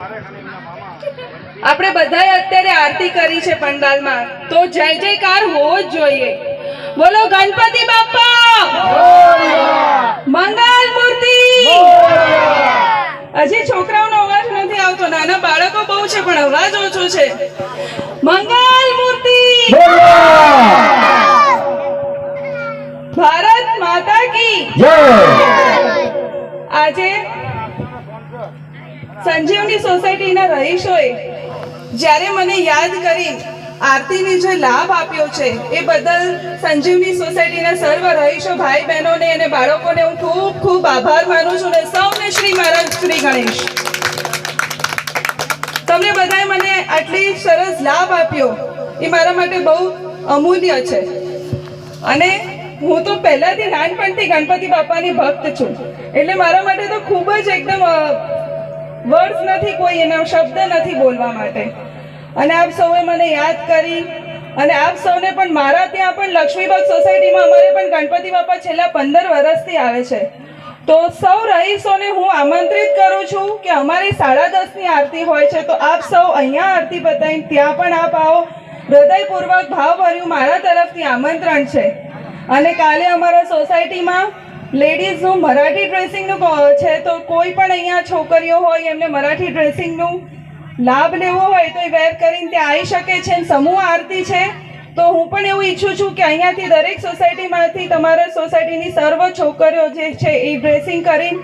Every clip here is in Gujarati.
આપણે બધાએ અત્યારે આરતી કરી છે પંડાલમાં તો જય જયકાર હોવો જ જોઈએ. બોલો ગણપતિ બાપા મંગલ મૂર્તિ! હજી છોકરાઓનો અવાજ નથી આવતો. નાના બાળકો બહુ છે પણ અવાજ ઓછો છે. મંગલ મૂર્તિ! ભારત માતા કી! આજે સંજીવની સોસાયટીના રહીશોએ જ્યારે મને યાદ કરી આરતીને જે લાભ આપ્યો છે, એ બદલ સંજીવની સોસાયટીના સર્વ રહીશો ભાઈ બહેનોને અને બાળકોને હું ખૂબ ખૂબ આભાર માનું છું અને સૌને શ્રી મહારાજ શ્રી ગણેશ. તમને બધાએ મને આટલી સરસ લાભ આપ્યો, એ મારા માટે બહુ અમૂલ્ય છે. અને હું તો પહેલાથી નાનપણથી ગણપતિ બાપાની ભક્ત છું, એટલે મારા માટે તો ખૂબ જ એકદમ વર્ડ્સ નથી, કોઈ એના શબ્દ નથી બોલવા માટે. અને આપ સૌએ મને યાદ કરી, અને આપ સૌને પણ મારા ત્યાં પણ લક્ષ્મીબાગ સોસાયટીમાં અમારે પણ ગણપતિ બાપા છેલ્લા પંદર વર્ષથી આવે છે. તો સૌ રહીશોને હું આમંત્રિત કરું છું કે અમારી સાડા દસની આરતી હોય છે, તો આપ સૌ અહીંયા આરતી બતાવીને ત્યાં પણ આપ આવો. હૃદયપૂર્વક ભાવભર્યું મારા તરફથી આમંત્રણ છે. અને કાલે અમારા સોસાયટીમાં લેડીઝનું મરાઠી ડ્રેસિંગનું છે તો કોઈ પણ અહીંયા છોકરીઓ હોય, એમને મરાઠી ડ્રેસિંગનું લાભ લેવો હોય તો એ વેર કરીને ત્યાં આવી શકે છે સમૂહ આરતી છે. તો હું પણ એવું ઈચ્છું છું કે અહીંયાથી દરેક સોસાયટીમાંથી તમારા સોસાયટીની સર્વ છોકરીઓ જે છે એ ડ્રેસિંગ કરીને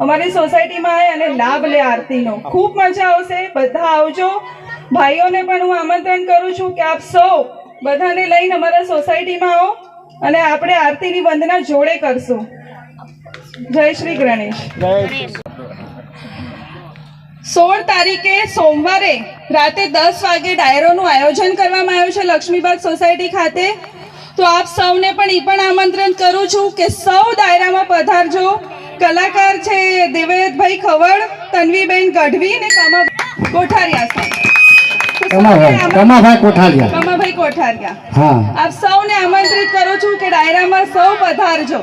અમારી સોસાયટીમાં આવે અને લાભ લે આરતીનો. ખૂબ મજા આવશે. બધા આવજો. ભાઈઓને પણ હું આમંત્રણ કરું છું કે આપ સૌ બધાને લઈને અમારા સોસાયટીમાં આવો અને આપણે આરતીની વંદના જોડે કરશું. જય શ્રી ગણેશ. સોળ તારીખે સોમવારે રાતે દસ વાગે ડાયરોનું આયોજન કરવામાં આવ્યું છે લક્ષ્મીબાગ સોસાયટી ખાતે. તો આપ સૌને પણ એ પણ આમંત્રણ કરું છું કે સૌ ડાયરામાં પધારજો. કલાકાર છે દેવેદભાઈ ખવડ તન્વીબેન ગઢવી અને કમા કોઠારિયા સાહેબ. કમાભાઈ કોઠારિયા. કમાભાઈ કોઠારિયા. આપ સૌને આમંત્રિત કરું છું કે ડાયરામાં સૌ પધારજો.